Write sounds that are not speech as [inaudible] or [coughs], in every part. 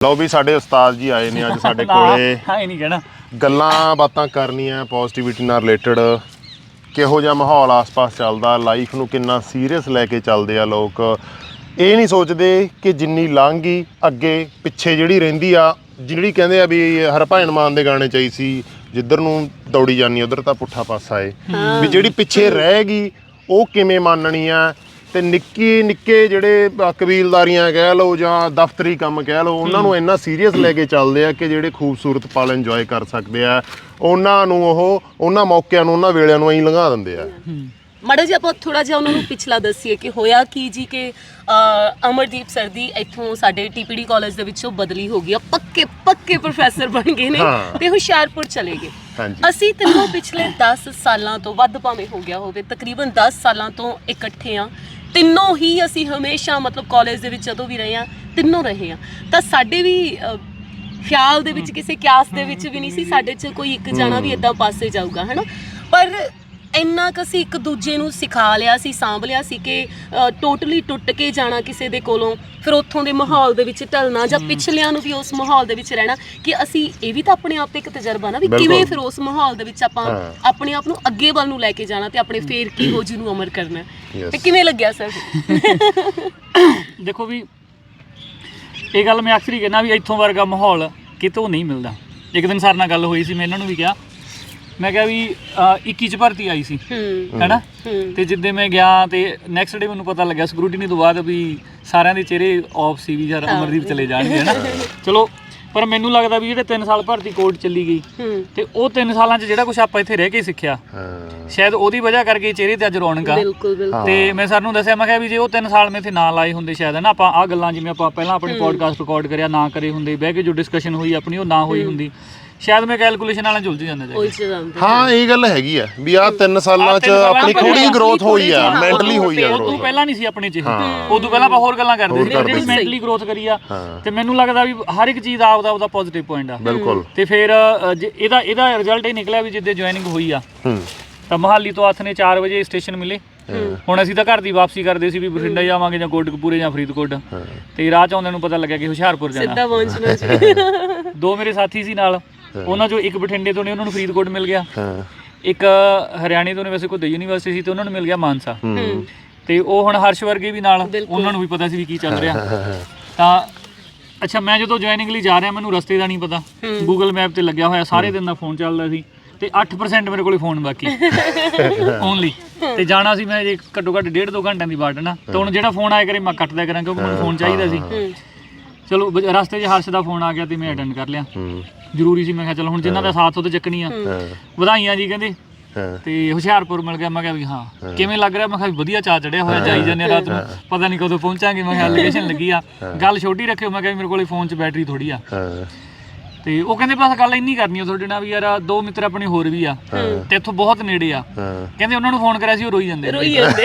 ਲਓ ਵੀ ਸਾਡੇ ਉਸਤਾਦ ਜੀ ਆਏ ਨੇ ਅੱਜ ਸਾਡੇ ਕੋਲੇ। ਹਾਂ ਇਹ ਨਹੀਂ ਕਹਿਣਾ। ਗੱਲਾਂ ਬਾਤਾਂ ਕਰਨੀਆਂ ਪੋਜ਼ਿਟਿਵਿਟੀ ਨਾਲ ਰਿਲੇਟਡ ਕਿਹੋ ਜਿਹਾ ਮਾਹੌਲ ਆਸ-ਪਾਸ ਚੱਲਦਾ ਲਾਈਫ ਨੂੰ ਕਿੰਨਾ ਸੀਰੀਅਸ ਲੈ ਕੇ ਚੱਲਦੇ ਆ ਲੋਕ। ਇਹ ਨਹੀਂ ਸੋਚਦੇ ਕਿ ਜਿੰਨੀ ਲੰਘੀ ਅੱਗੇ ਪਿੱਛੇ ਜਿਹੜੀ ਰਹਿੰਦੀ ਆ ਜਿਹੜੀ ਕਹਿੰਦੇ ਆ ਵੀ ਹਰਭਜਨ ਮਾਨ ਦੇ ਗਾਣੇ ਚਾਹੀ ਸੀ ਜਿੱਧਰ ਨੂੰ ਦੌੜੀ ਜਾਨੀ ਉਧਰ ਤਾਂ ਪੁੱਠਾ ਪਾਸਾ ਏ। ਵੀ ਜਿਹੜੀ ਪਿੱਛੇ ਰਹਿ ਗਈ ਉਹ ਕਿਵੇਂ ਮੰਨਣੀ ਆ ਤੇ ਨਿੱਕੀ ਨਿੱਕੇ ਜਿਹੜੇ ਅ, ਕਬੀਲਦਾਰੀਆਂ ਕਹਿ ਲਓ ਜਾਂ ਦਫ਼ਤਰੀ ਕੰਮ ਕਹਿ ਲਓ ਉਹਨਾਂ ਨੂੰ ਇੰਨਾ ਸੀਰੀਅਸ ਲੈ ਕੇ ਚੱਲਦੇ ਆ ਕਿ ਜਿਹੜੇ ਖੂਬਸੂਰਤ ਪਲ ਇੰਜੋਏ ਕਰ ਸਕਦੇ ਆ ਉਹਨਾਂ ਨੂੰ ਉਹ ਉਹਨਾਂ ਮੌਕਿਆਂ ਨੂੰ ਉਹਨਾਂ ਵੇਲਿਆਂ ਨੂੰ ਐਂ ਲੰਘਾ ਦਿੰਦੇ ਆ। ਮਾੜਾ ਜਿਹਾ ਆਪਾਂ ਥੋੜਾ ਜਿਹਾ ਉਹਨਾਂ ਨੂੰ ਪਿਛਲਾ ਦੱਸੀਏ ਕਿ ਹੋਇਆ ਕੀ ਜੀ ਕਿ ਅਮਰਦੀਪ ਸਰ ਦੀ ਇੱਥੋਂ ਸਾਡੇ ਟੀਪੀਡੀ ਕਾਲਜ ਦੇ ਵਿੱਚੋਂ ਬਦਲੀ ਹੋ ਗਈ ਆ ਪੱਕੇ ਪੱਕੇ ਪ੍ਰੋਫੈਸਰ ਬਣ ਗਏ ਨੇ ਹਾਂ। ਤੇ ਹੁਸ਼ਿਆਰਪੁਰ ਚਲੇ ਗਏ। ਹਾਂਜੀ। ਅਸੀਂ ਤਿੰਨੋਂ ਪਿਛਲੇ 10 ਸਾਲਾਂ ਤੋਂ ਵੱਧ ਭਾਵੇਂ ਹੋ ਗਿਆ ਹੋਵੇ ਤਕਰੀਬਨ 10 ਸਾਲਾਂ ਤੋਂ ਇਕੱਠੇ ਆ। ਤਿੰਨੋਂ ਹੀ ਅਸੀਂ ਹਮੇਸ਼ਾ ਮਤਲਬ ਕਾਲਜ ਦੇ ਵਿੱਚ ਜਦੋਂ ਵੀ ਰਹੇ ਆ ਤਿੰਨੋਂ ਰਹੇ ਆ ਤਾਂ ਸਾਡੇ ਵੀ ਖਿਆਲ ਦੇ ਵਿੱਚ ਕਿਸੇ ਕਿਆਸ ਦੇ ਵਿੱਚ ਵੀ ਨਹੀਂ ਸੀ ਸਾਡੇ 'ਚ ਕੋਈ ਇੱਕ ਜਾਣਾ ਵੀ ਇਦਾਂ ਪਾਸੇ ਜਾਊਗਾ ਹਨਾ? ਪਰ ਇੰਨਾ ਕੁ ਅਸੀਂ ਇੱਕ ਦੂਜੇ ਨੂੰ ਸਿਖਾ ਲਿਆ ਸੀ ਸਾਂਭ ਲਿਆ ਸੀ ਕਿ ਟੋਟਲੀ ਟੁੱਟ ਕੇ ਜਾਣਾ ਕਿਸੇ ਦੇ ਕੋਲੋਂ ਫਿਰ ਉੱਥੋਂ ਦੇ ਮਾਹੌਲ ਦੇ ਵਿੱਚ ਢਲਣਾ ਜਾਂ ਪਿਛਲਿਆਂ ਨੂੰ ਵੀ ਉਸ ਮਾਹੌਲ ਦੇ ਵਿੱਚ ਰਹਿਣਾ ਕਿ ਅਸੀਂ ਇਹ ਵੀ ਤਾਂ ਆਪਣੇ ਆਪ ਤੇ ਇੱਕ ਤਜਰਬਾ ਨਾ ਵੀ। ਕਿਵੇਂ ਫਿਰ ਉਸ ਮਾਹੌਲ ਦੇ ਵਿੱਚ ਆਪਾਂ। ਆਪਣੇ ਆਪ ਨੂੰ ਅੱਗੇ ਵੱਲ ਨੂੰ ਲੈ ਕੇ ਜਾਣਾ ਤੇ ਆਪਣੇ ਫੇਰ ਕੀ ਹੋ ਜੀ ਨੂੰ ਅਮਰ ਕਰਨਾ. ਤੇ ਕਿਵੇਂ ਲੱਗਿਆ ਸਰ [coughs] ਦੇਖੋ ਵੀ ਇਹ ਗੱਲ ਮੈਂ ਅਕਸਰ ਹੀ ਕਹਿੰਦਾ ਵੀ ਇੱਥੋਂ ਵਰਗਾ ਮਾਹੌਲ ਕਿਤੋਂ ਨਹੀਂ ਮਿਲਦਾ ਇੱਕ ਦਿਨ ਸਰ ਨਾਲ ਗੱਲ ਹੋਈ ਸੀ ਮੈਂ ਇਹਨਾਂ ਨੂੰ ਵੀ ਕਿਹਾ ਮੈਂ ਕਿਹਾ ਵੀ ਅ, 21 ਚ ਭਰਤੀ ਆਈ ਸੀ। ਹੂੰ। ਹੈਨਾ? ਹੂੰ। ਤੇ ਜਿੱਦੇ ਮੈਂ ਗਿਆ ਤੇ ਨੈਕਸਟ ਡੇ ਮੈਨੂੰ ਪਤਾ ਲੱਗਿਆ ਸਕਰੂਟੀਨੀ ਤੋਂ ਬਾਅਦ ਵੀ ਸਾਰਿਆਂ ਦੇ ਚਿਹਰੇ ਆਫ ਸੀ ਵੀ ਯਾਰ ਹਾਂ। ਅਮਰਦੀਪ ਚਲੇ ਜਾਣਗੇ ਹੈਨਾ? ਚਲੋ ਪਰ ਮੈਨੂੰ ਲੱਗਦਾ ਵੀ ਜਿਹੜੇ 3 ਸਾਲ ਭਰਤੀ ਕੋਰਟ ਚੱਲੀ ਗਈ ਹੂੰ। ਤੇ ਉਹ 3 ਸਾਲਾਂ 'ਚ ਜਿਹੜਾ ਕੁਝ ਆਪਾਂ ਇੱਥੇ ਰਹਿ ਕੇ ਸਿੱਖਿਆ ਹਾਂ। ਸ਼ਾਇਦ ਉਹਦੀ ਵਜ੍ਹਾ ਕਰਕੇ ਚਿਹਰੇ ਤੇ ਅੱਜ ਰੌਣਕ ਆ। ਬਿਲਕੁਲ ਬਿਲਕੁਲ। ਤੇ ਮੈਂ ਸਰ ਨੂੰ ਦੱਸਿਆ ਮੈਂ ਕਿਹਾ ਵੀ ਜੇ ਉਹ 3 ਸਾਲ ਮੈਂ ਇੱਥੇ ਨਾ ਲਾਏ ਹੁੰਦੇ ਸ਼ਾਇਦ ਨਾ ਆਪਾਂ ਆ ਗੱਲਾਂ ਜਿਵੇਂ ਆਪਾਂ ਪਹਿਲਾਂ ਆਪਣੀ ਪੋਡਕਾਸਟ ਰਿਕਾਰਡ ਕਰਿਆ ਨਾ ਕਰੇ ਹੁੰਦੇ ਬਹਿ ਕੇ ਜੋ ਡਿਸਕਸ਼ਨ ਹੋਈ ਆਪਣੀ ਉਹ ਨਾ ਹੋਈ ਹੁੰਦੀ। ਸ਼ਾਇਦ ਮੈਂ ਕੈਲਕੁਲੇਸ਼ਨ ਵਾਲਾ ਝੁਲਝ ਜਾਂਦਾ ਜੀ ਜਾਂਦੇ ਹਾਂ ਇਹ ਗੱਲ ਹੈਗੀ ਆ ਵੀ ਆਹ 3 ਸਾਲਾਂ ਚ ਆਪਣੀ ਥੋੜੀ ਗਰੋਥ ਹੋਈ ਆ ਮੈਂਟਲੀ ਹੋਈ ਆ ਉਹ ਤੋਂ growth। ਪਹਿਲਾਂ ਨਹੀਂ ਸੀ ਆਪਣੇ ਚ ਇਹ। ਉਦੋਂ ਪਹਿਲਾਂ ਆਪਾਂ ਹੋਰ ਗੱਲਾਂ ਕਰਦੇ ਸੀ ਜਿਹੜੀ ਸੀ। ਮੈਂਟਲੀ ਗਰੋਥ ਕਰੀ ਆ। ਤੇ ਮੈਨੂੰ ਲੱਗਦਾ ਵੀ ਹਰ ਇੱਕ ਚੀਜ਼ ਦਾ ਆਪਦਾ ਆਪਦਾ ਪੋਜ਼ਿਟਿਵ ਪੁਆਇੰਟ ਆ। ਬਿਲਕੁਲ। ਤੇ ਫਿਰ ਅ, ਜੇ ਇਹਦਾ ਇਹਦਾ ਰਿਜ਼ਲਟ ਇਹ ਨਿਕਲਿਆ ਵੀ ਜਿੱਦੇ ਜੁਆਇਨਿੰਗ ਹੋਈ ਆ। ਹੂੰ। ਤਾਂ ਮਹਾਲੀ ਤੋਂ ਨੇ 4 ਵਜੇ ਸਟੇਸ਼ਨ ਮਿਲੇ। ਹੁਣ ਅਸੀਂ ਤਾਂ ਘਰ ਦੀ ਵਾਪਸੀ ਕਰਦੇ ਸੀ ਵੀ ਬਠਿੰਡਾ ਜਾਵਾਂਗੇ ਜਾਂ ਕੋਟਕਪੂਰੇ ਜਾਂ ਫਰੀਦਕੋਟ। ਤੇ ਰਾਹ ਚ ਆਉਂਦੇ ਨੂੰ ਪਤਾ ਲੱਗਿਆ ਕਿ ਹੁਸ਼ਿਆਰਪੁਰ ਜਾਣਾ। ਸਿੱਧਾ ਪਹੁੰਚਣਾ ਜੀ ਦੋ ਮੇਰੇ ਸਾਥੀ ਸੀ ਨਾਲ। ਉਹਨਾਂ ਚੋਂ ਇੱਕ ਬਠਿੰਡੇ ਤੋਂ ਨੇ ਉਹਨਾਂ ਨੂੰ ਫਰੀਦਕੋਟ ਮਿਲ ਗਿਆ। ਹਾਂ। ਇੱਕ ਹਰਿਆਣੇ ਤੋਂ ਨੇ ਵੈਸੇ ਕੋਈ ਯੂਨੀਵਰਸਿਟੀ ਸੀ ਤੇ ਉਹਨਾਂ ਨੂੰ ਮਿਲ ਗਿਆ ਮਾਨਸਾ। ਹੂੰ। ਤੇ ਉਹ ਹੁਣ ਹਰਸ਼ ਵਰਗੇ ਵੀ ਨਾਲ। ਉਹਨਾਂ ਨੂੰ ਵੀ ਪਤਾ ਸੀ ਵੀ ਕੀ ਚੱਲ ਰਿਹਾ। ਤਾਂ ਅੱਛਾ ਮੈਂ ਜਦੋਂ ਜੁਆਇਨਿੰਗ ਲਈ ਜਾ ਰਿਹਾ ਮੈਨੂੰ ਰਸਤੇ ਦਾ ਨਹੀਂ ਪਤਾ। ਗੂਗਲ ਮੈਪ ਤੇ ਲੱਗਿਆ ਹੋਇਆ ਸਾਰੇ ਦਿਨ ਦਾ ਫੋਨ ਚੱਲਦਾ ਸੀ। ਤੇ 8% ਮੇਰੇ ਕੋਲੇ ਫੋਨ ਬਾਕੀ। [laughs] ਓਨਲੀ ਤੇ ਜਾਣਾ ਸੀ ਮੈਂ ਜੇ ਘੱਟੋ ਘੱਟ ਡੇਢ ਦੋ ਘੰਟਿਆਂ ਦੀ ਬਾਟ ਨਾ? ਤੇ ਹੁਣ ਜਿਹੜਾ ਫੋਨ ਆਇਆ ਕਰੇ ਮੈਂ ਕੱਟਦਾ ਕਰਾਂ ਕਿਉਂਕਿ ਮੈਨੂੰ ਫੋਨ ਚਾਹੀਦਾ ਸੀ। ਚਲੋ ਰਸਤੇ 'ਚ ਹਰਸ਼ ਦਾ ਫੋਨ ਆ ਗਿਆ ਤੇ ਮੈਂ ਅਟੈਂਡ ਕਰ ਲਿਆ। ਜ਼ਰੂਰੀ ਸੀ ਮੈਂ ਕਿਹਾ ਚਲੋ ਹੁਣ ਜਿਨ੍ਹਾਂ ਦਾ ਸਾਥ ਉਹ ਤੇ ਚੱਕਣੀ ਆ। ਵਧਾਈਆਂ ਜੀ ਕਹਿੰਦੇ। ਹਾਂ। ਤੇ ਹੁਸ਼ਿਆਰਪੁਰ ਮਿਲ ਗਿਆ ਮੈਂ ਕਿਹਾ ਵੀ ਹਾਂ ਕਿਵੇਂ ਲੱਗ ਰਿਹਾ? ਮੈਂ ਕਿਹਾ ਵੀ ਵਧੀਆ ਚਾਹ ਚੜਿਆ ਹੋਇਆ ਜਾਈ ਜਾਂਦੇ ਰਾਤ ਨੂੰ। ਪਤਾ ਨਹੀਂ ਕਦੋਂ ਪਹੁੰਚਾਂਗੇ ਮੈਂ ਕਿਹਾ ਲੋਕੇਸ਼ਨ ਲੱਗੀ ਆ। ਗੱਲ ਛੋਟੀ ਰੱਖਿਓ ਮੈਂ ਕਿਹਾ ਵੀ ਮੇਰੇ ਕੋਲੇ ਫੋਨ 'ਚ ਬੈਟਰੀ ਥੋੜੀ ਆ। ਤੇ ਉਹ ਕਹਿੰਦੇ ਬਸ ਗੱਲ ਇੰਨੀ ਕਰਨੀ ਆ ਤੁਹਾਡੇ ਨਾਲ ਵੀ ਯਾਰ ਦੋ ਮਿੱਤਰ ਆਪਣੇ ਹੋਰ ਵੀ ਆ। ਤੇ ਇੱਥੋਂ ਬਹੁਤ ਨੇੜੇ ਆ। ਕਹਿੰਦੇ ਉਹਨਾਂ ਨੂੰ ਫੋਨ ਕਰਿਆ ਸੀ ਉਹ ਰੋਈ ਜਾਂਦੇ ਰੋਈ ਜਾਂਦੇ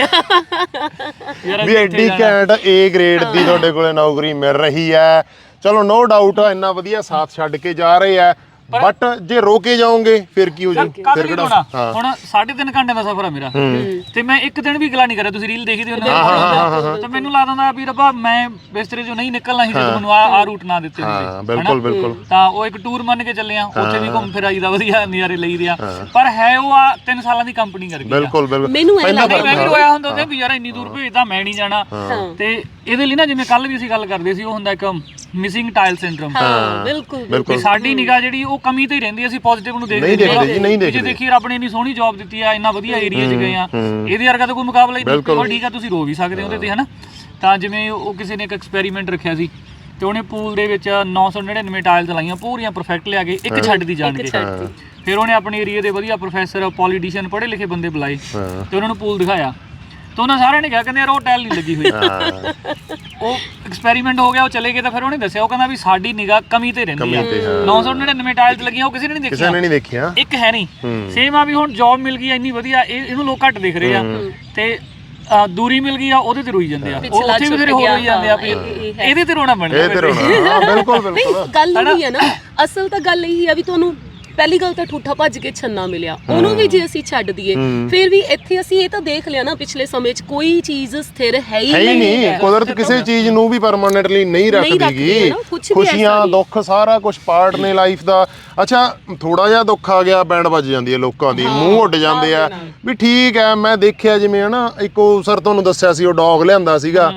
ਯਾਰ ਵੀ ਐਡੀ। ਕੈਂਟ ਏ ਗ੍ਰੇਡ ਦੀ ਤੁਹਾਡੇ ਕੋਲੇ ਨੌਕਰੀ ਮਿਲ ਰਹੀ ਹੈ। ਚਲੋ ਨੋ ਡਾਊਟ ਇੰਨਾ ਵਧੀਆ ਸਾਥ ਛੱਡ ਕੇ ਜਾ ਰਹੇ ਆ। ਬਟ ਜੇ ਰੋਕੇ ਜਾਓਗੇ ਫਿਰ ਕੀ ਹੋ ਜੂ ਫਿਰ ਕਿਹੜਾ ਹੋਣਾ? ਹਾਂ। ਹੁਣ 3.5 ਘੰਟੇ ਦਾ ਸਫ਼ਰ ਆ ਮੇਰਾ। ਤੇ ਮੈਂ ਇੱਕ ਦਿਨ ਵੀ ਗਲਾ ਨਹੀਂ ਕਰਿਆ ਤੁਸੀਂ ਰੀਲ ਦੇਖੀ ਦੀ ਹਾਂ, ਹਾਂ, ਉਹਨਾਂ ਤੇ ਮੈਨੂੰ ਲੱਗਦਾ ਵੀ ਰੱਬਾ ਮੈਂ ਬਿਸਤਰੇ 'ਚੋਂ ਨਹੀਂ ਨਿਕਲਣਾ ਸੀ ਜਦੋਂ ਮੈਨੂੰ ਆ ਆ ਰੂਟ ਨਾ ਦਿੱਤੇ ਹਾਂ ਬਿਲਕੁਲ? ਬਿਲਕੁਲ। ਤਾਂ ਉਹ ਇੱਕ ਟੂਰ ਮੰਨ ਕੇ ਚੱਲੇ ਆ ਉੱਥੇ ਵੀ ਘੁੰਮ ਫਿਰ ਆਈਦਾ ਵਧੀਆ ਨਜ਼ਾਰੇ ਲਈ ਰਿਆ ਪਰ ਹੈ ਉਹ ਆ 3 ਸਾਲਾਂ ਦੀ ਕੰਪਨੀ ਕਰ ਗਈ ਆ। ਬਿਲਕੁਲ ਬਿਲਕੁਲ। ਮੈਨੂੰ ਇਹ ਲੱਗਦਾ ਮੈਂ ਵੀ ਰੋਇਆ ਹੁੰਦਾ ਉਹਦੇ ਵੀ ਯਾਰ ਇੰਨੀ ਦੂਰ ਭੇਜਦਾ ਮੈਂ ਨਹੀਂ ਜਾਣਾ। ਤੇ ਇਹਦੇ ਲਈ ਨਾ ਜਿਵੇਂ ਕੱਲ ਵੀ ਅਸੀਂ ਗੱਲ ਕਰਦੇ ਸੀ ਉਹ ਹੁੰਦਾ ਇੱਕ ਮਿਸਿੰਗ ਟਾਈਲ ਸਿੰਡਰਮ ਹਾਂ ਬਿਲਕੁਲ ਬਿਲਕੁਲ ਸਾਡੀ ਨਿਗਾਹ ਜਿਹੜੀ ਉਹ ਕਮੀ ਤੇ ਹੀ ਰਹਿੰਦੀ ਹੈ, ਅਸੀਂ ਪੋਜ਼ਿਟਿਵ ਨੂੰ ਦੇਖਦੇ ਨਹੀਂ ਦੇਖਦੇ। ਜੀ, ਨਹੀਂ ਵੀ ਜੇ ਦੇਖਦੇ। ਦੇਖੀਏ ਰੱਬ ਨੇ ਇੰਨੀ ਸੋਹਣੀ ਜੌਬ ਦਿੱਤੀ ਆ ਇੰਨਾ ਵਧੀਆ ਏਰੀਆ 'ਚ ਗਏ ਆ ਹੂੰ। ਇਹਦੇ ਵਰਗਾ ਤਾਂ ਕੋਈ ਮੁਕਾਬਲਾ ਹੀ ਨਹੀਂ ਬਿਲਕੁਲ। ਪਰ ਠੀਕ ਆ ਤੁਸੀਂ ਰੋ ਵੀ ਸਕਦੇ ਹੋ ਉਹਦੇ ਤੇ ਹਨਾ ਤਾਂ ਜਿਵੇਂ ਉਹ ਕਿਸੇ ਨੇ ਇੱਕ ਐਕਸਪੈਰੀਮੈਂਟ ਰੱਖਿਆ ਸੀ ਤੇ ਉਹਨੇ ਪੂਲ ਦੇ ਵਿੱਚ 999 ਟਾਇਲਸ ਲਾਈਆਂ ਪੂਰੀਆਂ ਪਰਫੈਕਟ ਲਿਆ ਕੇ ਇੱਕ ਛੱਡ ਦੀ ਜਾਣ ਕੇ ਛੱਡ ਦੀ। ਫਿਰ ਉਹਨੇ ਆਪਣੇ ਏਰੀਆ ਦੇ ਵਧੀਆ ਪ੍ਰੋਫੈਸਰ ਪੋਲੀਟੀਸ਼ੀਅਨ ਪੜ੍ਹੇ ਲਿਖੇ ਬੰਦੇ ਬੁਲਾਏ ਹਾਂ ਤੇ ਉਹਨਾਂ ਨੂੰ ਪੂਲ ਦਿਖਾਇਆ ਤਾਂ ਉਹਨਾਂ ਸਾਰਿਆਂ ਨੇ ਕਿਹਾ ਕਹਿੰਦੇ ਯਾਰ ਉਹ ਟਾਇਲ ਨਹੀਂ ਲੱਗੀ ਹੋਈ। ਹਾਂ। ਉਹ ਐਕਸਪੈਰੀਮੈਂਟ ਹੋ ਗਿਆ ਉਹ ਚਲੇ ਗਏ ਤਾਂ ਫਿਰ ਉਹਨੇ ਦੱਸਿਆ ਉਹ ਕਹਿੰਦਾ ਵੀ ਸਾਡੀ ਨਿਗਾਹ ਕਮੀ ਤੇ ਰਹਿੰਦੀ ਕਮੀ ਆ। ਤੇ, ਹਾਂ। 999 ਟਾਇਲਸ ਲੱਗੀਆਂ ਉਹ ਕਿਸੇ ਨੇ ਨਹੀਂ ਕਿਸੇ ਦੇਖੀਆਂ ਨੇ ਨਹੀਂ ਦੇਖਿਆ। ਇੱਕ ਹੈ ਨਹੀਂ। ਹੂੰ। ਸੇਮ ਆ ਵੀ ਹੁਣ ਜੌਬ ਮਿਲ ਗਈ ਆ ਇੰਨੀ ਵਧੀਆ ਇਹ ਇਹਨੂੰ ਲੋਕ ਘੱਟ ਦੇਖ ਰਹੇ ਆ। ਤੇ ਅ, ਦੂਰੀ ਮਿਲ ਗਈ ਆ ਉਹਦੇ ਤੇ ਰੋਈ ਜਾਂਦੇ ਆ। ਉਹ ਪਿਛਲਾ ਉੱਥੇ ਵੀ ਛੁੱਟ ਫਿਰ ਹੋਰ ਗਿਆ, ਰੋਈ ਜਾਂਦੇ ਆ ਵੀ ਹਾਂ, ਇਹ- ਇਹ ਹੈ। ਇਹਦੇ ਤੇ ਰੋਣਾ ਬਣਦਾ ਇਹ ਤੇ ਰੋਣਾ। ਹਾਂ ਬਿਲਕੁਲ ਨਹੀਂ ਬਿਲਕੁਲ ਗੱਲ ਉਹੀ ਹੈ ਨਾ ਅਸਲ ਤਾਂ ਗੱਲ ਇਹੀ ਆ ਵੀ ਤੁਹਾਨੂੰ ਪਹਿਲੀ ਗੱਲ ਤਾਂ ਠੂਠਾ ਭੱਜ ਕੇ ਛੰਨਾ ਮਿਲਿਆ। ਉਹਨੂੰ ਵੀ ਜੇ ਅਸੀਂ ਛੱਡ ਦਈਏ ਫਿਰ ਵੀ ਇੱਥੇ ਅਸੀਂ ਇਹ ਤਾਂ ਦੇਖ ਲਿਆ ਨਾ ਪਿਛਲੇ ਸਮੇਂ 'ਚ ਕੋਈ ਚੀਜ਼ ਸਥਿਰ ਹੈ ਹੀ ਹੈ ਹੀ ਨਹੀਂ ਹੈ। ਕੁਦਰਤ ਕਿਸੇ ਚੀਜ਼ ਨੂੰ ਵੀ ਪਰਮਾਨੈਂਟਲੀ ਨਹੀਂ ਰੱਖਦੀ ਰੱਖਦੀਗੀ ਹੈ ਨਾ, ਕੁਛ ਵੀ ਐਸਾ ਖੁਸ਼ੀਆਂ। ਦੁੱਖ ਸਾਰਾ ਕੁਝ ਪਾਰਟ ਨੇ ਲਾਈਫ ਦਾ। ਅੱਛਾ ਥੋੜਾ ਜਿਹਾ ਦੁੱਖ ਆ ਗਿਆ ਬੈਂਡ ਵੱਜ ਜਾਂਦੀ ਹੈ ਲੋਕਾਂ ਦੀ ਮੂੰਹ ਉੱਡ ਜਾਂਦੇ ਆ। ਵੀ ਠੀਕ ਹੈ ਮੈਂ ਦੇਖਿਆ ਜਿਵੇਂ ਹਨਾ ਇੱਕ ਉਹ ਸਰ ਤੁਹਾਨੂੰ ਦੱਸਿਆ ਸੀ ਉਹ ਡੌਗ ਲਿਆਂਦਾ ਸੀਗਾ।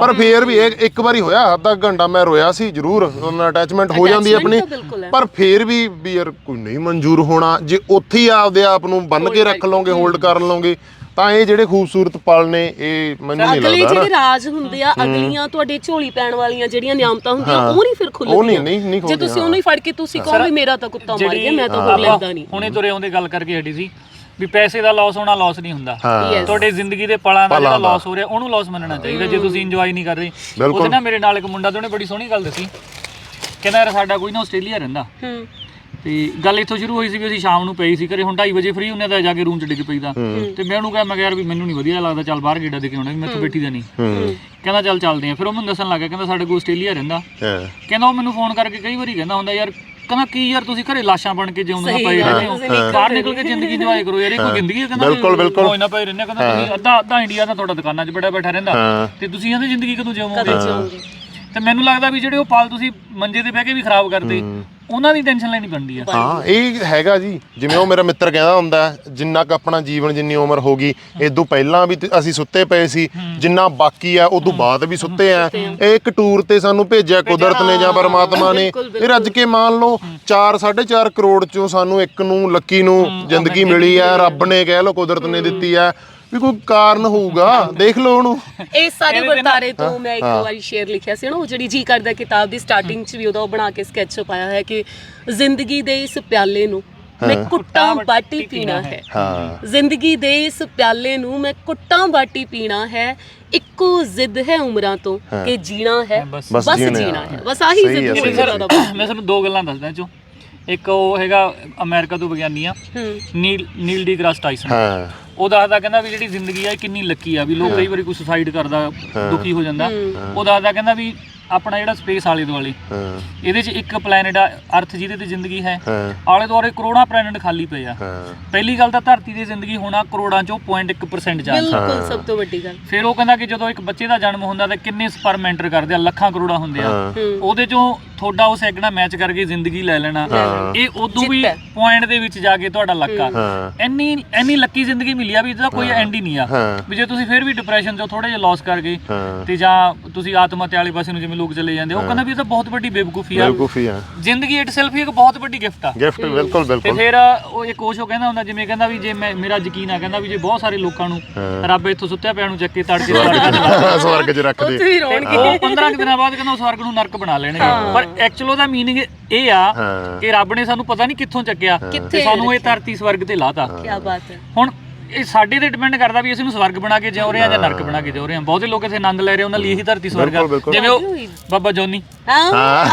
ਪਰ ਫੇਰ ਵੀ ਇਹ ਇੱਕ ਵਾਰੀ ਹੋਇਆ ਅੱਧਾ ਘੰਟਾ ਮੈਂ ਰੋਇਆ ਸੀ ਜ਼ਰੂਰ ਉਹਨਾਂ ਅਟੈਚਮੈਂਟ ਹੋ ਜਾਂਦੀ ਹੈ Attachment ਆਪਣੀ। ਤਾਂ ਬਿਲਕੁਲ ਹੈ। ਪਰ ਫੇਰ ਵੀ ਵੀ ਯਾਰ ਕੋਈ ਨਹੀਂ ਮਨਜ਼ੂਰ ਹੋਣਾ। ਜੇ ਉੱਥੇ ਹੀ ਆਪਦੇ ਆਪ ਨੂੰ ਬੰਨ ਕੇ ਰੱਖ ਲਓਗੇ ਹੋਲਡ ਕਰ ਲਓਗੇ ਤਾਂ ਇਹ ਜਿਹੜੇ ਖੂਬਸੂਰਤ ਪਲ ਨੇ ਇਹ ਮੈਨੂੰ ਨਹੀਂ ਅਗਲੇ ਲੱਗਦਾ ਜਿਹੜੇ ਨਾ ਰਾਜ ਹੁੰਦੇ ਆ ਅਗਲੀਆਂ ਤੁਹਾਡੇ ਝੋਲੀ ਪੈਣ ਵਾਲੀਆਂ ਜਿਹੜੀਆਂ ਨਿਆਮਤਾਂ ਹੁੰਦੀਆਂ ਉਹ ਨਹੀਂ ਫਿਰ ਖੁੱਲਦੀਆਂ ਉਹ ਨਹੀਂ- ਨਹੀਂ- ਨਹੀਂ ਜੇ ਤੁਸੀਂ ਉਹਨੂੰ ਹੀ ਫੜ ਕੇ ਤੁਸੀਂ ਕਹੋ ਵੀ ਮੇਰਾ ਤਾਂ ਕੁੱਤਾ ਮਰ ਗਿਆ ਮੈਂ ਤਾਂ ਹੋਰ ਲੈਂਦਾ ਨਹੀਂ। ਹੁਣੇ ਤੁਰੇ ਆਉਂਦੇ ਗੱਲ ਕਰਕੇ ਹਟੀ ਸੀ ਵੀ ਪੈਸੇ ਦਾ ਲਾਸ ਹੋਣਾ ਲਾਸ ਨਹੀਂ ਹੁੰਦਾ। ਹਾਂ. ਤੁਹਾਡੇ ਜ਼ਿੰਦਗੀ ਦੇ ਪਲਾਂ ਦਾ ਜਿਹੜਾ। ਲਾਸ ਹੋ ਰਿਹਾ ਉਹਨੂੰ ਲਾਸ ਮੰਨਣਾ ਚਾਹੀਦਾ ਜੇ ਤੁਸੀਂ ਇੰਜੋਏ ਨਹੀਂ ਕਰ ਰਹੇ। ਬਿਲਕੁਲ। ਉਹਦੇ ਨਾਲ ਮੇਰੇ ਨਾਲ ਇੱਕ ਮੁੰਡਾ ਤੇ ਉਹਨੇ ਬੜੀ ਸੋਹਣੀ ਗੱਲ ਦੱਸੀ। ਕਹਿੰਦਾ ਯਾਰ ਸਾਡਾ ਕੋਈ ਨਾ ਆਸਟ੍ਰੇਲੀਆ ਰਹਿੰਦਾ। ਹੂੰ। ਤੇ ਗੱਲ ਇੱਥੋਂ ਸ਼ੁਰੂ ਹੋਈ ਸੀ ਵੀ ਅਸੀਂ ਸ਼ਾਮ ਨੂੰ ਪਈ ਸੀ ਘਰੇ ਹੁਣ 2:30 ਵਜੇ ਫ੍ਰੀ ਹੁੰਨੇ ਤਾਂ ਜਾ ਕੇ ਰੂਮ 'ਚ ਡਿੱਗ ਪਈਦਾ। ਤੇ ਮੈਂ ਉਹਨੂੰ ਕਿਹਾ ਮੈਂ ਕਿਹਾ ਯਾਰ ਵੀ ਮੈਨੂੰ ਨਹੀਂ ਵਧੀਆ ਲੱਗਦਾ ਚੱਲ ਬਾਹਰ ਗੇੜਾ ਦੇ ਕੇ ਆਉਣਾ ਵੀ ਮੈਥੋਂ ਬੈਠੀ ਦਾ ਨਹੀਂ ਕਹਿੰਦਾ ਚੱਲ ਚੱਲਦੇ ਆ। ਫਿਰ ਉਹ ਮੈਨੂੰ ਦੱਸਣ ਲੱਗਾ ਕਹਿੰਦਾ ਸਾਡੇ ਕੋਲ ਆਸਟ੍ਰੇਲੀਆ ਰਹਿੰਦਾ। ਕਹਿੰਦਾ ਉਹ ਮੈਨੂੰ ਫੋਨ ਕਰਕੇ ਕਈ ਵਾਰੀ ਕਹਿੰਦਾ ਹੁੰਦਾ ਯਾਰ ਕਹਿੰਦਾ ਕੀ ਯਾਰ ਤੁਸੀਂ ਘਰੇ ਲਾਸ਼ਾਂ ਬਣ ਕੇ ਜਿਉਂਦੇ ਪਏ ਰਹਿੰਦੇ ਹੋ। ਬਾਹਰ ਨਿਕਲ ਕੇ ਜ਼ਿੰਦਗੀ ਇੰਜੋਏ ਕਰੋ ਯਾਰ ਇਹ ਕੋਈ ਜ਼ਿੰਦਗੀ ਹੈ ਕਹਿੰਦਾ ਬਿਲਕੁਲ, ਬਿਲਕੁਲ। ਕੋਈ ਨਾ ਪਏ ਰਹਿੰਦੇ ਕਹਿੰਦਾ ਤੁਸੀਂ ਅੱਧਾ ਅੱਧਾ ਇੰਡੀਆ ਦਾ ਤੁਹਾਡਾ ਦੁਕਾਨਾਂ 'ਚ ਬੜਾ ਬੈਠਾ ਰਹਿੰਦਾ। ਤੇ ਤੁਸੀਂ ਇਹਦੀ ਜ਼ਿੰਦਗੀ ਕਦੋਂ ਚਾਹੋਗੇ ਤੇ ਮੈਨੂੰ ਲੱਗਦਾ ਵੀ ਜਿਹੜੇ ਉਹ ਪਾਲ ਤੁਸੀਂ ਮੰਜੇ ਤੇ ਬਹਿ ਕੇ ਵੀ ਖਰਾਬ ਕਰਦੇ ਉਹਨਾਂ ਦੀ ਟੈਨਸ਼ਨ ਲੈਣੀ ਪੈਂਦੀ ਆ। ਹਾਂ ਇਹ ਹੈਗਾ ਜੀ। ਜਿਵੇਂ ਉਹ ਮੇਰਾ ਮਿੱਤਰ ਕਹਿੰਦਾ ਹੁੰਦਾ ਜਿੰਨਾ ਕ ਆਪਣਾ ਜੀਵਨ ਜਿੰਨੀ ਉਮਰ ਹੋ ਗਈ ਇਦੋਂ ਪਹਿਲਾਂ ਵੀ ਤੇ ਅਸੀਂ ਸੁੱਤੇ ਪਏ ਸੀ ਜਿੰਨਾ ਬਾਕੀ ਆ ਉਦੋਂ ਬਾਅਦ ਵੀ ਸੁੱਤੇ ਆ। ਇਹ ਇੱਕ ਟੂਰ ਤੇ ਸਾਨੂੰ ਭੇਜਿਆ ਕੁਦਰਤ ਨੇ ਜਾਂ ਪਰਮਾਤਮਾ ਨੇ। ਇਹ ਰੱਜ ਕੇ ਮੰਨ ਲਓ 4 4.5 ਕਰੋੜ ਚੋਂ ਸਾਨੂੰ ਇੱਕ ਨੂੰ ਲੱਕੀ ਨੂੰ ਜ਼ਿੰਦਗੀ ਮਿਲੀ ਆ ਰੱਬ ਨੇ ਕਹਿ ਲਓ ਕੁਦਰਤ ਨੇ ਦਿੱਤੀ ਆ। ਵੀ ਕੋਈ ਕਾਰਨ ਹੋਊਗਾ। ਦੇਖ ਲਓ ਉਹਨੂੰ। ਇਹ ਸਾਰੇ ਵਰਤਾਰੇ ਤੋਂ ਮੈਂ ਇੱਕ ਵਾਰੀ ਸ਼ੇਰ ਲਿਖਿਆ ਸੀ ਨਾ ਉਹ ਜਿਹੜੀ ਜੀ ਕਰਦਾ ਕਿਤਾਬ ਦੀ ਸਟਾਰਟਿੰਗ 'ਚ ਵੀ ਉਹਦਾ ਉਹ ਬਣਾ ਕੇ ਸਕੈਚ ਪਾਇਆ ਹੈ ਕਿ ਜ਼ਿੰਦਗੀ ਦੇ ਇਸ ਪਿਆਲੇ ਨੂੰ ਮੈਂ ਕੁੱਟਾਂ ਬਾਟੀ ਪੀਣਾ ਹੈ। ਹਾਂ। ਜ਼ਿੰਦਗੀ ਦੇ ਇਸ ਪਿਆਲੇ ਨੂੰ ਮੈਂ ਕੁੱਟਾਂ ਬਾਟੀ ਪੀਣਾ ਹੈ। ਇੱਕੋ ਜ਼ਿੱਦ ਹੈ ਉਮਰਾਂ ਤੋਂ ਕਿ ਜੀਣਾ ਹੈ ਬਸ- ਜੀਣਾ। ਜੀਣਾ ਹੈ। ਹੈ ਬਸ ਆਹੀ ਸਹੀ ਹੈ, ਜ਼ਿੰਦਗੀ ਸਹੀ ਦਾ ਹੈ। ਜ਼ਿਆਦਾ ਮੈਂ ਤੁਹਾਨੂੰ ਦੋ ਗੱਲਾਂ ਦੱਸਦਾ ਇਹ ਚੋਂ ਇੱਕ ਉਹ ਹੈਗਾ ਅਮਰੀਕਾ ਤੋਂ ਵਿਗਿਆਨੀ ਆ। ਹੂੰ। Neil Neil deGrasse Tyson. ਹਾਂ। ਉਹ ਦੱਸਦਾ ਕਹਿੰਦਾ ਵੀ ਜਿਹੜੀ ਜ਼ਿੰਦਗੀ ਆ ਇਹ ਕਿੰਨੀ ਲੱਕੀ ਆ ਵੀ ਲੋਕ ਕਈ ਵਾਰੀ ਕੋਈ ਸੁਸਾਈਡ ਕਰਦਾ ਦੁਖੀ ਹੋ ਜਾਂਦਾ। ਉਹ ਦੱਸਦਾ ਕਹਿੰਦਾ ਵੀ ਆਪਣਾ ਜਿਹੜਾ ਸਪੇਸ ਆਲੇ ਦੁਆਲੇ। ਹਾਂ। ਇਹਦੇ 'ਚ ਇੱਕ ਪਲੈਨਟ ਆ ਅਰਥ ਜਿਹਦੇ ਤੇ ਜ਼ਿੰਦਗੀ ਹੈ। ਹਾਂ। ਆਲੇ ਦੁਆਲੇ ਕਰੋੜਾਂ ਪਲੈਨਟ ਖਾਲੀ ਪਏ ਆ। ਹਾਂ। ਪਹਿਲੀ ਗੱਲ ਤਾਂ ਧਰਤੀ ਦੀ ਜ਼ਿੰਦਗੀ ਹੋਣਾ ਕਰੋੜਾਂ ਚੋਂ 0.1% ਚਾਂਸ ਬਿਲਕੁਲ ਸਭ ਤੋਂ ਵੱਡੀ ਗੱਲ। ਫਿਰ ਉਹ ਕਹਿੰਦਾ ਕਿ ਜਦੋਂ ਇੱਕ ਬੱਚੇ ਦਾ ਜਨਮ ਹੁੰਦਾ ਤਾਂ ਕਿੰਨੇ ਸਪਰਮ ਐਂਟਰ ਕਰਦੇ ਆ ਲੱਖਾਂ ਕਰੋੜਾਂ ਹੁੰਦੇ ਆ। ਹਾਂ। ਹੂੰ। ਉਹਦੇ ਚੋਂ ਤੁਹਾਡਾ ਉਹ ਸੈਗਣਾ ਮੈਚ ਕਰਕੇ ਜ਼ਿੰਦਗੀ ਲੈ ਲੈਣਾ। ਇਹ ਉਦੋਂ ਵੀ ਜਿੱਤ ਹੈ। ਪੁਆਇੰਟ ਦੇ ਵਿੱਚ ਜਾ ਕੇ ਤੁਹਾਡਾ ਲੱਕ ਆ। ਹਾਂ। ਇੰਨੀ ਇੰਨੀ ਲੱਕੀ ਜ਼ਿੰਦਗੀ ਮਿਲੀ ਆ ਵੀ ਇਹਦਾ ਕੋਈ ਐਂਡ ਹੀ ਨਹੀਂ ਆ। ਹਾਂ। ਵੀ ਜੇ ਤੁਸੀਂ ਫਿਰ ਵੀ ਡਿਪਰੈਸ਼ਨ ਚੋਂ ਥੋੜੇ ਜਿਹਾ ਲਾਸ ਕਰ ਗਏ ਹਾਂ। ਤੇ ਜਾਂ ਤੁਸੀਂ ਆਤਮ ਹੱਤਿਆ ਵਾਲੇ ਪਾਸੇ ਨੂੰ ਜਿਵੇਂ ਲੋਕ ਚਲੇ ਜਾਂਦੇ ਆ, ਉਹ ਕਹਿੰਦਾ ਵੀ ਇਹ ਤਾਂ ਬਹੁਤ ਵੱਡੀ ਬੇਵਕੂਫੀ ਆ। ਬੇਵਕੂਫੀ ਆ। ਜ਼ਿੰਦਗੀ ਇਟਸੈਲਫ ਹੀ ਇੱਕ ਬਹੁਤ ਵੱਡੀ ਗਿਫਟ ਆ। ਗਿਫਟ ਬਿਲਕੁਲ ਤੇ ਬਿਲਕੁਲ। ਫਿਰ ਉਹ ਇੱਕ ਕੋਸ਼ ਉਹ ਕਹਿੰਦਾ ਹੁੰਦਾ ਜਿਵੇਂ ਕਹਿੰਦਾ ਵੀ ਜੇ ਮੈਂ ਮੇਰਾ ਯਕੀਨ ਆ ਕਹਿੰਦਾ ਵੀ ਜੇ ਬਹੁਤ ਸਾਰੇ ਲੋਕਾਂ ਨੂੰ ਹਾਂ। ਰੱਬ ਇੱਥੋਂ ਸੁੱਤਿਆ ਪਿਆ ਨੂੰ ਚੱਕ ਕੇ ਤੜਕੇ ਸਵਰਗ ਚ ਲਾ ਸਵਰਗ 'ਚ ਰੱਖ ਦੇ। ਰੋਣਗੇ ਉਹ 15 ਕੁ ਦਿਨਾਂ ਬਾਅਦ ਕਹਿੰਦਾ ਉਹ ਸਵਰਗ ਨੂੰ ਨਰਕ ਬਣਾ ਲੈਣਗੇ। ਪਰ ਐਕਚੁਅਲ ਉਹਦਾ ਮੀਨਿੰਗ ਇਹ ਆ ਹਾਂ। ਕਿ ਰੱਬ ਨੇ ਸਾਨੂੰ ਪਤਾ ਨਹੀਂ ਕਿੱਥੋਂ ਚੱਕਿਆ ਤੇ ਕਿੱਥੇ ਸਾਨੂੰ ਇਹ ਧਰਤੀ ਸਵਰਗ ਤੇ ਲਾਤਾ। ਕੀ ਬਾਤ ਹੈ। ਹੁਣ ਇਹ ਸਾਡੇ ਤੇ ਡਿਪੈਂਡ ਕਰਦਾ ਵੀ ਅਸੀਂ ਨੂੰ ਸਵਰਗ ਬਣਾ ਕੇ ਜਿਉ ਰਹੇ ਆ ਜਾਂ ਨਰਕ ਬਣਾ ਕੇ ਜਿਉ ਰਹੇ ਆ ਬਹੁਤੇ ਲੋਕ ਇੱਥੇ ਆਨੰਦ ਲੈ ਰਹੇ ਉਹਨਾਂ ਲਈ ਇਹੀ ਧਰਤੀ ਸਵਰਗ ਆ। ਬਿਲਕੁਲ, ਬਿਲਕੁਲ। ਜਿਵੇਂ ਉਹ ਬਾਬਾ ਜੋਨੀ। ਹਾਂ।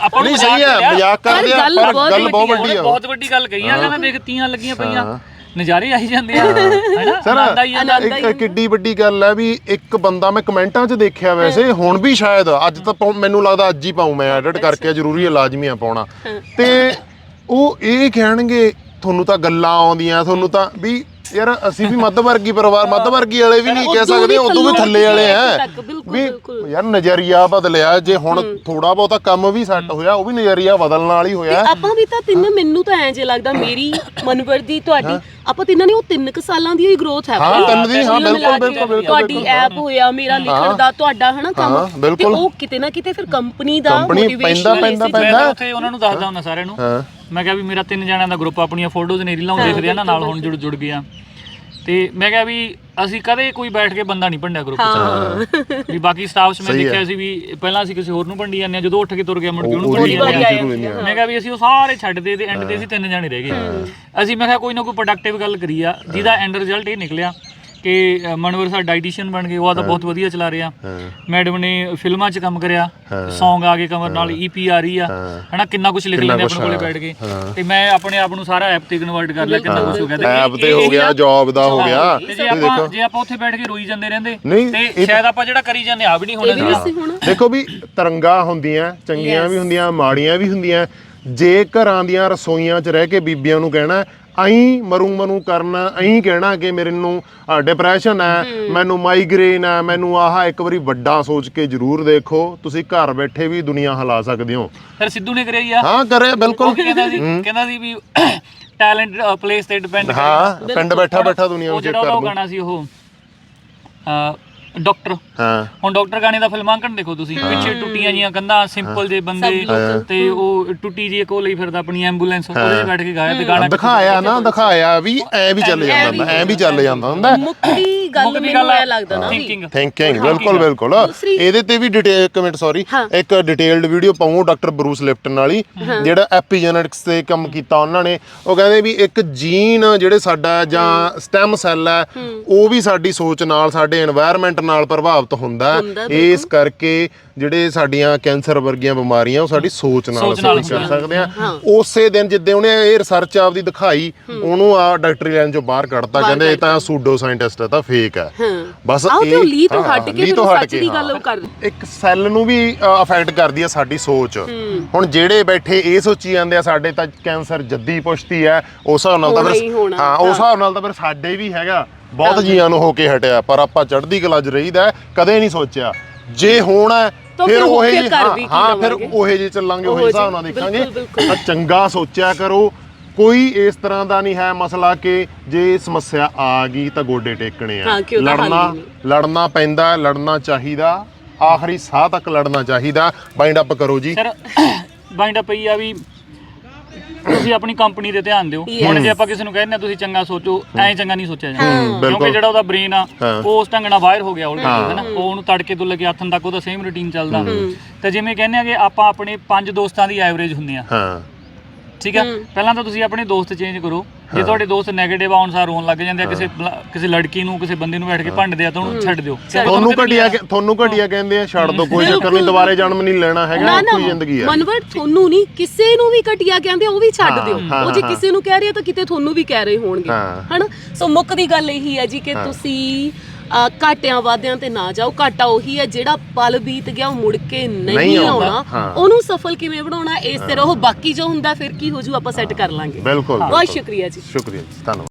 ਆਪਾਂ ਨੂੰ ਨਹੀਂ ਸਹੀ ਹੈ ਮਜ਼ਾਕ ਮਜ਼ਾਕ ਕਰਦੇ ਆ ਗੱਲ ਪਰ ਬਹੁਤ ਗੱਲ ਬਹੁਤ ਉਹਨੇ ਵੱਡੀ ਆ ਬਹੁਤ ਵੱਡੀ ਗੱਲ ਕਹੀ ਆ ਕਹਿੰਦਾ ਦੇਖ ਤੀਆਂ ਲੱਗੀਆਂ ਪਈਆਂ। ਨਜ਼ਾਰੇ ਆਈ ਜਾਂਦੇ ਆ। ਹੈਨਾ ਸਰ ਆਨੰਦ ਆਈ ਜਾਂਦਾ। ਆਨੰਦ ਇੱਕ ਕਿੱਡੀ ਵੱਡੀ ਗੱਲ ਹੈ ਵੀ ਇੱਕ ਬੰਦਾ ਮੈਂ ਕਮੈਂਟਾਂ 'ਚ ਦੇਖਿਆ ਵੈਸੇ ਹੁਣ ਵੀ ਸ਼ਾਇਦ ਅੱਜ ਤਾਂ ਪਾਉ- ਮੈਨੂੰ ਲੱਗਦਾ ਅੱਜ ਹੀ ਪਾਉ ਮੈਂ ਐਡਿਟ ਕਰਕੇ ਜ਼ਰੂਰੀ ਹੈ ਲਾਜ਼ਮੀ ਆ ਪਾਉਣਾ ਤੇ ਉਹ ਇਹ ਕਹਿਣਗੇ ਤੁਹਾਨੂੰ ਤਾਂ ਗੱਲਾਂ ਆਉਂਦੀਆਂ ਤੁਹਾਨੂੰ ਤਾਂ ਵੀ ਯਾਰ ਅਸੀਂ ਵੀ ਮੱਧ ਵਰਗੀ ਪਰਿਵਾਰ ਮੱਧ ਵਰਗੀ ਵਾਲੇ ਵੀ ਨਹੀਂ ਕਹਿ ਸਕਦੇ ਉਦੋਂ ਵੀ ਥੱਲੋਂ ਵਾਲੇ ਆ। ਵੀ। ਯਾਰ ਨਜ਼ਰੀਆ ਬਦਲਿਆ ਜੇ ਹੁਣ ਥੋੜਾ ਬਹੁਤਾ ਕੰਮ ਵੀ ਸੈੱਟ ਹੋਇਆ ਉਹ ਵੀ ਨਜ਼ਰੀਆ ਬਦਲਣ ਵਾਲੀ ਹੋਇਆ। ਆਪਾਂ ਵੀ ਤਾਂ ਤਿੰਨ ਮੈਨੂੰ ਤਾਂ ਐਂ ਜੇ ਲੱਗਦਾ ਮੇਰੀ ਮਨਵਰ ਦੀ ਤੁਹਾਡੀ ਆਪਾਂ ਤਿੰਨਾਂ ਨੇ ਉਹ ਤਿੰਨ ਕੁ ਸਾਲਾਂ ਦੀ ਹੀ ਗਰੋਥ ਹੈ। ਹਾਂ। ਤਿੰਨ ਦੀ, ਹਾਂ, ਬਿਲਕੁਲ, ਬਿਲਕੁਲ, ਤੁਹਾਡੀ ਐਪ ਹੋਇਆ ਮੇਰਾ ਲਿਖਣ ਦਾ ਤੁਹਾਡਾ ਹਨਾ ਕੰਮ। ਤੇ ਬਿਲਕੁਲ। ਉਹ ਕਿਤੇ ਨਾ ਕਿਤੇ ਫਿਰ ਕੰਪਨੀ ਦਾ motivation ਪੈਂਦਾ- ਪੈਂਦਾ- ਉੱਥੇ ਉਹਨਾਂ ਨੂੰ ਦੱਸਦਾ ਹੁੰਦਾ ਸਾਰਿਆਂ ਨੂੰ। ਹਾਂ। ਮੈਂ ਕਿਹਾ ਵੀ ਮੇਰਾ ਤਿੰਨ ਜਣਿਆਂ ਦਾ ਗਰੁੱਪ ਆਪਣੀਆਂ ਫੋਟੋਜ਼ ਨੇ ਰੀਲਾਂ ਆ ਨਾ ਨਾਲ ਹੁਣ ਜੁੜ ਜੁੜ ਗਿਆ ਤੇ ਮੈਂ ਕਿਹਾ ਵੀ ਅਸੀਂ ਕਦੇ ਕੋਈ ਬੈਠ ਕੇ ਬੰਦਾ ਨਹੀਂ ਭੰਡਿਆ ਗਰੁੱਪ 'ਚ। ਵੀ ਬਾਕੀ ਸਟਾਫਸ ਮੈਂ ਸਹੀ ਹੈ। ਦੇਖਿਆ ਸੀ ਵੀ ਪਹਿਲਾਂ ਅਸੀਂ ਕਿਸੇ ਹੋਰ ਨੂੰ ਭੰਡੀ ਜਾਂਦੇ ਆ ਜਦੋਂ ਉੱਠ ਕੇ ਤੁਰ ਗਿਆ ਮੁੜ ਕੇ ਉਹਨੂੰ ਭੰਡੀ ਜਾਂਦੇ ਆ ਮੈਂ ਕਿਹਾ ਵੀ ਅਸੀਂ ਉਹ ਸਾਰੇ ਛੱਡਦੇ ਤੇ ਐਂਡ ਤੇ ਅਸੀਂ ਤਿੰਨ ਜਾਣੇ ਰਹਿ ਗਏ। ਅਸੀਂ ਮੈਂ ਕਿਹਾ ਕੋਈ ਨਾ ਕੋਈ ਪ੍ਰੋਡਕਟਿਵ ਗੱਲ ਕਰੀ ਆ ਜਿਹਦਾ ਐਂਡ ਰਿਜ਼ਲਟ ਇਹ ਨਿਕਲਿਆ। ਕਿ ਅ, ਮਨਵਰ ਸਾ ਡਾਈਟੀਸ਼ੀਅਨ ਬਣ ਗਏ ਉਹ ਆ ਤਾਂ ਬਹੁਤ ਵਧੀਆ ਚਲਾ ਰਿਹਾ। ਹਾਂ। ਮੈਡਮ ਨੇ ਫਿਲਮਾਂ 'ਚ ਕੰਮ ਕਰਿਆ Song ਆ ਗਏ ਕਮਰ ਨਾਲ ਈਪੀ ਆ ਰਹੀ ਆ। ਹਨਾ ਕਿੰਨਾ ਕੁਝ ਲਿਖ ਲੈਂਦੇ ਆਪਣੇ ਕੋਲੇ ਬੈਠ ਕੇ। ਤੇ ਮੈਂ ਆਪਣੇ ਆਪ ਨੂੰ ਸਾਰਾ ਐਪ ਤੇ ਕਨਵਰਟ ਕਰ ਲਿਆ ਕਿੰਨਾ ਕੁਝ ਹੋ ਗਿਆ। ਐਪ ਤੇ ਇਹ- ਹੋ ਇਹ ਗਿਆ ਜੌਬ ਦਾ ਹੋ ਗਿਆ। ਤੇ ਜੇ ਆਪਾਂ ਜੇ ਆਪਾਂ ਉੱਥੇ ਬੈਠ ਕੇ ਰੋਈ ਜਾਂਦੇ ਰਹਿੰਦੇ ਨਹੀਂ, ਤੇ ਇਹ- ਸ਼ਾਇਦ ਆਪਾਂ ਜਿਹੜਾ ਕਰੀ ਜਾਂਦੇ ਆ ਵੀ ਨਹੀਂ ਹੋਣਾ ਸੀਗਾ। ਦੇਖੋ ਵੀ ਤਰੰਗਾ ਹੁੰਦੀਆਂ ਚੰਗੀਆਂ ਵੀ ਹੁੰਦੀਆਂ ਮਾੜੀਆਂ ਵੀ ਹੁੰਦੀਆਂ। ਜੇ ਘਰਾਂ ਦੀਆਂ ਰਸੋਈਆਂ 'ਚ ਰਹਿ ਕੇ ਬੀਬੀਆਂ ਨੂੰ ਕਹਿਣਾ ਅਹੀਂ ਮਰੂ ਮਰੂ ਕਰਨਾ ਅਹੀਂ ਕਹਿਣਾ ਕਿ ਮੇਰੇ ਨੂੰ ਡਿਪਰੈਸ਼ਨ ਹੈ ਮੈਨੂੰ ਮਾਈਗ੍ਰੇਨ ਹੈ ਮੈਨੂੰ ਆਹ ਇੱਕ ਵਾਰੀ ਵੱਡਾ ਸੋਚ ਕੇ ਜ਼ਰੂਰ ਦੇਖੋ ਤੁਸੀਂ ਘਰ ਬੈਠੇ ਵੀ ਦੁਨੀਆ ਹਿਲਾ ਸਕਦੇ ਹੋ। ਫਿਰ ਸਿੱਧੂ ਨੇ ਕਰਿਆ ਹੀ ਆ। ਹਾਂ ਕਰੇ ਉਹ ਬਿਲਕੁਲ। ਕਹਿੰਦਾ ਸੀ ਕਹਿੰਦਾ ਸੀ ਵੀ [coughs] ਟੈਲੈਂਟ ਪਲੇਸ ਤੇ ਡਿਪੈਂਡ ਹਾਂ ਪਿੰਡ ਬੈਠਾ ਬੈਠਾ ਦੁਨੀਆ ਨੂੰ ਚੈੱਕ ਕਰ ਉਹਦਾ ਉਹ ਗਾਣਾ ਸੀ ਉਹ ਡਾਕਟਰ। ਹਾਂ। ਹੁਣ ਡਾਕਟਰ ਗਾਣੇ ਦਾ ਫਿਲਮਾਂਕਣ ਦੇਖੋ ਤੁਸੀਂ ਪਿੱਛੇ ਟੁੱਟੀਆਂ ਜੀਆਂ ਕੰਧਾਂ ਸਿੰਪਲ ਜੇ ਬੰਦੇ ਤੇ ਉਹ ਟੁੱਟੀ ਜੀ ਕੋਲ ਲਈ ਫਿਰਦਾ ਆਪਣੀ ਐਂਬੂਲੈਂਸ ਉਹਦੇ 'ਚ ਬੈਠ ਕੇ ਗਾਇਆ ਤੇ ਗਾਣਾ ਦਿਖਾਇਆ ਨਾ ਦਿਖਾਇਆ ਵੀ ਐ ਵੀ ਚੱਲ ਜਾਂਦਾ ਹੁੰਦਾ ਐ ਵੀ ਚੱਲ ਜਾਂਦਾ ਹੁੰਦਾ। ਮੁੱਕਦੀ ਗੱਲ ਮੈਨੂੰ ਐ ਲੱਗਦਾ ਨਾ। ਥਿੰਕਿੰਗ ਥਿੰਕਿੰਗ ਬਿਲਕੁਲ ਬਿਲਕੁਲ। ਇਹਦੇ ਤੇ ਵੀ ਡਿਟੇਲ ਕਮੈਂਟ ਸੌਰੀ ਇੱਕ ਡਿਟੇਲਡ ਵੀਡੀਓ ਪਾਉਂ ਡਾਕਟਰ ਬਰੂਸ ਲਿਫਟਨ ਵਾਲੀ ਜਿਹੜਾ ਐਪੀਜੈਨਿਟਿਕਸ ਤੇ ਕੰਮ ਕੀਤਾ ਉਹਨਾਂ ਨੇ। ਉਹ ਕਹਿੰਦੇ ਵੀ ਇੱਕ ਜੀਨ ਜਿਹੜੇ ਸਾਡਾ ਜਾਂ ਸਟੈਮ ਸੈੱਲ ਹੈ। ਉਹ ਵੀ ਸਾਡੀ ਸੋਚ ਨਾਲ ਸਾਡੇ এনवायरमेंट ਨਾਲ ਪ੍ਰਭਾਵਿਤ ਹੁੰਦਾ ਇਸ ਕਰਕੇ ਜਿਹੜੇ ਸਾਡੀਆਂ ਕੈਂਸਰ ਵਰਗੀਆਂ ਬਿਮਾਰੀਆਂ ਉਹ ਸਾਡੀ ਸੋਚ ਨਾਲ ਅਸੀਂ ਕਰ ਸਕਦੇ ਆ ਉਸੇ ਦਿਨ ਜਿੱਦੇ ਉਹਨੇ ਇਹ ਰਿਸਰਚ ਆਪਦੀ ਦਿਖਾਈ ਉਹਨੂੰ ਆ ਡਾਕਟਰੀ ਲਾਈਨ ਚੋਂ ਬਾਹਰ ਕੱਢਤਾ ਕਹਿੰਦੇ ਇਹ ਤਾਂ ਸੂਡੋ ਸਾਇੰਟਿਸਟ ਹੈ ਤਾਂ ਫੇਕ ਹੈ। ਬਸ ਉਹ ਲੀ ਤੋਂ ਹਟ ਕੇ ਸੱਚ ਦੀ। ਗੱਲ ਉਹ ਕਰ ਇੱਕ ਸੈੱਲ ਨੂੰ ਵੀ ਅਫੈਕਟ ਕਰਦੀ ਆ ਸਾਡੀ ਸੋਚ। ਹੁਣ ਜਿਹੜੇ ਬੈਠੇ ਇਹ ਸੋਚੀ ਜਾਂਦੇ ਆ ਸਾਡੇ ਤਾਂ ਕੈਂਸਰ ਜੱਦੀ ਪੁਸ਼ਤੀ ਹੈ ਉਸ ਹਿਸਾਬ ਨਾਲ ਤਾਂ ਹਾਂ ਉਸ ਹਿਸਾਬ ਨਾਲ ਤਾਂ ਫਿਰ ਸਾਡੇ ਵੀ ਹੈਗਾ। ਬਹੁਤ ਜੀਆਂ ਨੂੰ ਹੋ ਕੇ ਹਟਿਆ ਪਰ ਆਪਾਂ ਚੜ੍ਹਦੀ ਕਲਾ 'ਚ ਰਹੀਦਾ ਕਦੇ ਨਹੀਂ ਸੋਚਿਆ ਜੇ ਹੋਣਾ ਫਿਰ ਉਹੇ ਕਰ ਹਾਂ, ਫਿਰ। ਉਹੇ ਜੇ ਚੱਲਾਂਗੇ ਉਹੇ ਹਿਸਾਬ ਨਾਲ ਦੇਖਾਂਗੇ। ਤਾਂ ਚੰਗਾ ਸੋਚਿਆ ਕਰੋ ਕੋਈ ਇਸ ਤਰ੍ਹਾਂ ਦਾ ਨਹੀਂ ਹੈ ਮਸਲਾ ਕਿ ਜੇ ਸਮੱਸਿਆ ਆ ਗਈ ਤਾਂ ਗੋਡੇ ਟੇਕਣੇ ਆ ਲੜਨਾ। ਲੜਨਾ ਪੈਂਦਾ ਹੈ, ਲੜਨਾ ਚਾਹੀਦਾ ਆਖਰੀ ਸਾਹ ਤੱਕ ਲੜਨਾ ਚਾਹੀਦਾ ਬਾਈਂਡ ਅਪ ਕਰੋ ਜੀ ਸਰ ਬਾਈਂਡ ਅਪ ਹੀ ਆ ਵੀ ਤੁਸੀਂ ਆਪਣੀ ਕੰਪਨੀ ਤੇ ਧਿਆਨ ਦਿਓ। ਹੁਣ ਜੇ ਆਪਾਂ ਕਿਸੇ ਨੂੰ ਕਹਿੰਦੇ ਆ ਤੁਸੀਂ ਚੰਗਾ ਸੋਚੋ ਐਂ ਚੰਗਾ ਨਹੀਂ ਸੋਚਿਆ ਜਾਂਦਾ। ਕਿਉਂਕਿ ਜਿਹੜਾ ਉਹਦਾ ਬ੍ਰੇਨ ਆ। ਉਹ ਉਸ ਢੰਗ ਨਾਲ ਵਾਇਰ ਹੋ ਗਿਆ ਆਲਰੇਡੀ ਹੈ। ਨਾ? ਉਹ ਉਹਨੂੰ ਤੜਕੇ ਤੋਂ ਲੈ ਕੇ ਆਥਨ ਤੱਕ ਉਹਦਾ ਸੇਮ ਰੁਟੀਨ ਚੱਲਦਾ। ਤੇ ਜਿਵੇਂ ਕਹਿੰਦੇ ਆ ਕਿ ਆਪਾਂ ਆਪਣੇ ਪੰਜ ਦੋਸਤਾਂ ਦੀ ਐਵਰੇਜ ਹੁੰਦੇ ਆ। ਹਾਂ। ਠੀਕ ਹੈ। ਪਹਿਲਾਂ ਤਾਂ ਤੁਸੀਂ ਆਪਣੇ ਦੋਸਤ ਚੇਂਜ ਕਰੋ। ਜੇ ਤੁਹਾਡੇ ਦੋਸਤ 네ਗੇਟਿਵ ਆਉਣ ਸਾਰ ਰੋਣ ਲੱਗ ਜਾਂਦੇ ਆ ਕਿਸੇ ਬਲਾ- ਕਿਸੇ ਲੜਕੀ ਨੂੰ ਕਿਸੇ ਬੰਦੇ ਨੂੰ ਬੈਠ ਕੇ ਭੰਡਦੇ ਆ ਤਾਂ ਉਹਨੂੰ ਛੱਡ ਦਿਓ। ਤੁਹਾਨੂੰ ਘਟਿਆ ਕਿ- ਤੁਹਾਨੂੰ ਘਟਿਆ ਕਹਿੰਦੇ ਆ ਛੱਡ ਦੋ ਕੋਈ ਚੱਕਰ ਨਹੀਂ ਦੁਬਾਰੇ ਜਨਮ ਨਹੀਂ ਲੈਣਾ ਹੈਗਾ ਨਾ ਨਾ ਕੋਈ ਜ਼ਿੰਦਗੀ ਹੈ। ਮਨਵਰ ਤੁਹਾਨੂੰ ਨਹੀਂ ਕਿਸੇ ਨੂੰ ਵੀ ਘਟਿਆ ਕਹਿੰਦੇ ਉਹ ਵੀ ਛੱਡ ਦਿਓ। ਹਾਂ, ਉਹ ਜੇ ਹਾਂ। ਕਿਸੇ ਨੂੰ ਕਹਿ ਰਹੇ ਆ ਤਾਂ ਕਿਤੇ ਤੁਹਾਨੂੰ ਵੀ ਕਹਿ ਰਹੇ ਹੋਣਗੇ। ਹਾਂ। ਹਨਾ? ਸੋ ਮੁੱਖ ਦੀ ਗੱਲ ਇਹੀ ਹੈ ਜੀ ਕਿ ਤੁਸੀਂ ਘਾਟਿਆਂ ਵਾਦਿਆਂ ਤੇ ਨਾ ਜਾਓ ਘਾਟਾ ਉਹੀ ਹੈ ਜਿਹੜਾ ਪਲ ਬੀਤ ਗਿਆ ਉਹ ਮੁੜ ਕੇ ਨਹੀਂ ਆਉਣਾ। ਉਹਨੂੰ ਸਫਲ ਕਿਵੇਂ ਬਣਾਉਣਾ? ਇਸ ਤੇ ਰਹੋ ਬਾਕੀ ਜੋ ਹੁੰਦਾ ਫਿਰ ਕੀ ਹੋ ਜੂ? ਆਪਾਂ ਸੈੱਟ ਕਰ ਲਾਂਗੇ। ਬਿਲਕੁਲ ਬਹੁਤ। ਸ਼ੁਕਰੀਆ ਜੀ। ਸ਼ੁਕਰੀਆ ਜੀ ਧੰਨਵਾਦ।